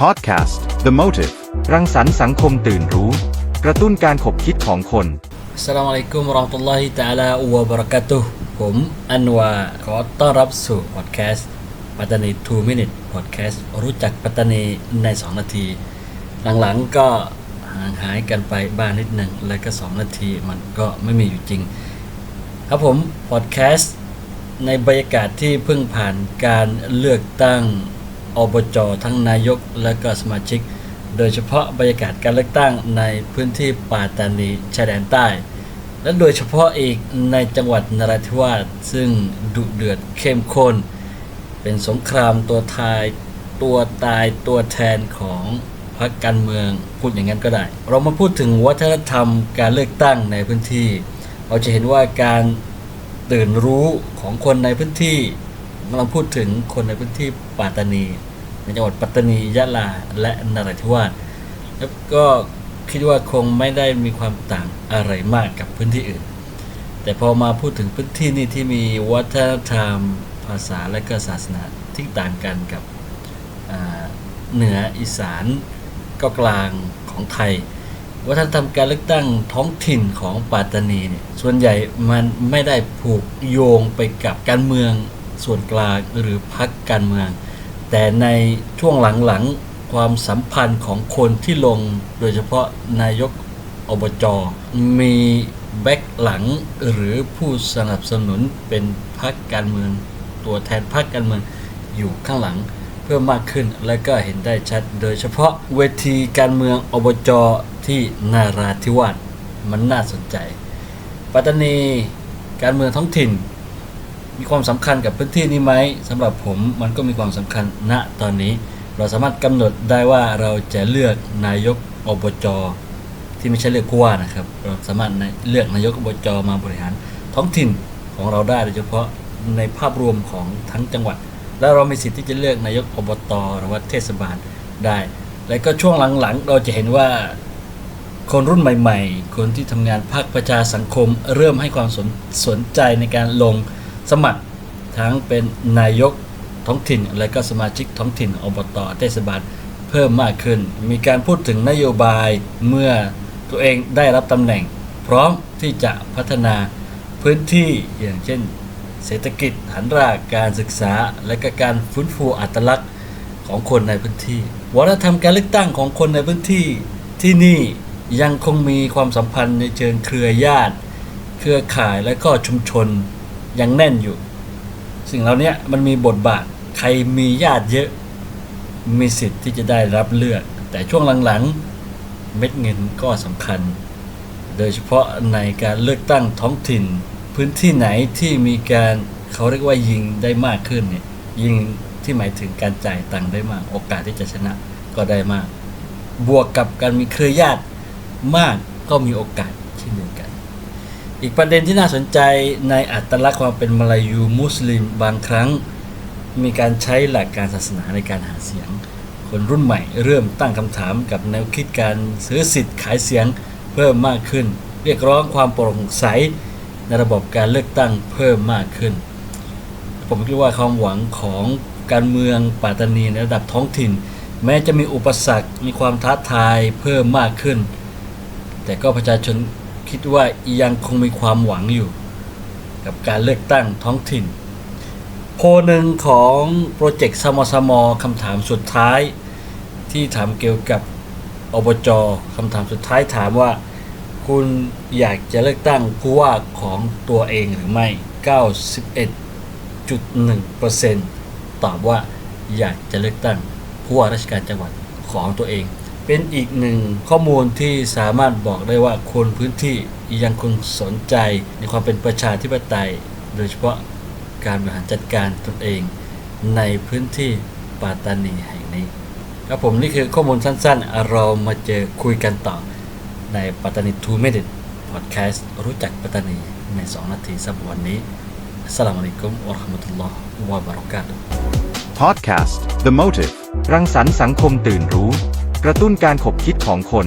Podcast The Motive รังสรรค์สังคมตื่นรู้ กระตุ้นการขบคิดของคนสลามุอะลัยกุมราะห์ตุลลอฮิตะอาลาวะบะราะกตุผมอันวาขอต้อนรับสู่พอดแคสต์ปัตตานี 2 minute podcast รู้จักปัตตานีใน 2 นาที หลังๆก็ห่างหายกันไปบ้างนิดหนึ่งแล้วก็ 2 นาทีมันก็ไม่มีอยู่จริง ครับผมพอดแคสต์ในบรรยากาศที่เพิ่งผ่านการเลือกตั้ง อบจทั้งนายกและก็สมาชิก โดยเฉพาะบรรยากาศการเลือกตั้งในพื้นที่ปาตานีชายแดนใต้ และโดยเฉพาะอีกในจังหวัดนราธิวาสซึ่งดุเดือดเข้มข้น เป็นสงครามตัวทายตัวตายตัวแทนของพรรคการเมืองพูดอย่างนั้นก็ได้ เรามาพูดถึงวัฒนธรรมการเลือกตั้งในพื้นที่ เราจะเห็นว่าการตื่นรู้ของคนในพื้นที่ เราพูดถึงคนในพื้นที่ปัตตานี ในจังหวัดปัตตานียะลาและนราธิวาสแล้วก็คิดว่าคงไม่ได้มีความต่างอะไรมากกับพื้นที่อื่น แต่พอมาพูดถึงพื้นที่นี่ที่มีวัฒนธรรมภาษาและก็ศาสนาที่ต่างกันกับเหนืออีสานก็กลางของไทย วัฒนธรรมการเลือกตั้งท้องถิ่นของปัตตานีเนี่ยส่วนใหญ่มันไม่ได้ผูกโยงไปกับการเมือง ส่วนกลางหรือพรรคการเมือง แต่ในช่วงหลังๆความสัมพันธ์ของคนที่ลงโดยเฉพาะนายกอบจมีแบ็กหลังหรือผู้สนับสนุนเป็นพรรคการเมือง ตัวแทนพรรคการเมืองอยู่ข้างหลังเพิ่มมากขึ้นและก็เห็นได้ชัด โดยเฉพาะเวทีการเมืองอบจที่นาราธิวาสมันน่าสนใจ ปัตตานีการเมืองท้องถิ่น มีความสำคัญกับพื้นที่นี้ไหมสำหรับผมมันก็มีความสำคัญณตอนนี้ เราสามารถกำหนดได้ว่าเราจะเลือกนายกอบจที่ไม่ใช่เลือกผู้ว่านะครับ เราสามารถเลือกนายกอบจมาบริหารท้องถิ่นของเราได้โดยเฉพาะในภาพรวมของทั้งจังหวัด แล้วเรามีสิทธิ์ที่จะเลือกนายกอบตหรือว่าเทศบาลได้ และก็ช่วงหลังๆ เราจะเห็นว่าคนรุ่นใหม่ ๆ คนที่ทำงานภาคประชาสังคม เริ่มให้ความสนสนใจในการลง สมัครทั้งเป็นนายกท้องถิ่น และก็สมาชิกท้องถิ่นอบตเทศบาลเพิ่มมากขึ้น มีการพูดถึงนโยบายเมื่อตัวเองได้รับตำแหน่ง พร้อมที่จะพัฒนาพื้นที่อย่างเช่น เศรษฐกิจฐานรากการศึกษา และก็การฟื้นฟูอัตลักษณ์ของคนในพื้นที่วัฒนธรรมการเลือกตั้งของคนในพื้นที่ที่นี่ยังคงมีความสัมพันธ์ในเชิงเครือญาติ เครือข่ายและก็ชุมชน ยังแน่นอยู่ สิ่งเหล่านี้มันมีบทบาทใครมีญาติเยอะ มีสิทธิ์ที่จะได้รับเลือก แต่ช่วงหลังๆ เม็ดเงินก็สำคัญ โดยเฉพาะในการเลือกตั้งท้องถิ่น พื้นที่ไหนที่มีการเขาเรียกว่ายิงได้มากขึ้นเนี่ยยิงที่หมายถึงการจ่ายตังค์ได้มาก โอกาสที่จะชนะก็ได้มาก บวกกับการมีเครือญาติมากก็มีโอกาสเช่นเดียวกัน อีกประเด็นที่น่าสนใจในอัตลักษณ์ความเป็นมาลายูมุสลิมบางครั้ง มีการใช้หลักการศาสนาในการหาเสียง คนรุ่นใหม่เริ่มตั้งคำถามกับแนวคิดการซื้อสิทธิ์ขายเสียงเพิ่มมากขึ้น เรียกร้องความโปร่งใสในระบบการเลือกตั้งเพิ่มมากขึ้น ผมคิดว่าความหวังของการเมืองปัตตานีในระดับท้องถิ่น แม้จะมีอุปสรรคมีความท้าทายเพิ่มมากขึ้น แต่ก็ประชาชน คิดว่ายังคงมีความหวังอยู่ กับการเลือกตั้งท้องถิ่น โพหนึ่งของโปรเจกต์สมสมคำถามสุดท้าย ที่ถามเกี่ยวกับอบจคำถามสุดท้ายถามว่า คุณอยากจะเลือกตั้งผู้ว่าของตัวเองหรือไม่ 91.1%ตอบว่าอยากจะเลือกตั้งผู้ว่าราชการจังหวัดของตัวเอง เป็นอีกหนึ่งข้อมูลที่สามารถบอกได้ว่าคนพื้นที่ยังคงสนใจในความเป็นประชาธิปไตย โดยเฉพาะการบริหารจัดการตนเองในพื้นที่ปาตานีแห่งนี้ครับผมนี่คือข้อมูลสั้นๆ เรามาเจอคุยกันต่อในปัตตานี2 Minute Podcast รู้จักปัตตานีใน 2 นาทีสำหรับวันนี้สลามอะลัยกุมวะเราะห์มะตุลลอฮ์วะบะเราะกาตุฮ์ Podcast The Motive รังสรรค์สังคมตื่นรู้ กระตุ้นการขบคิดของคน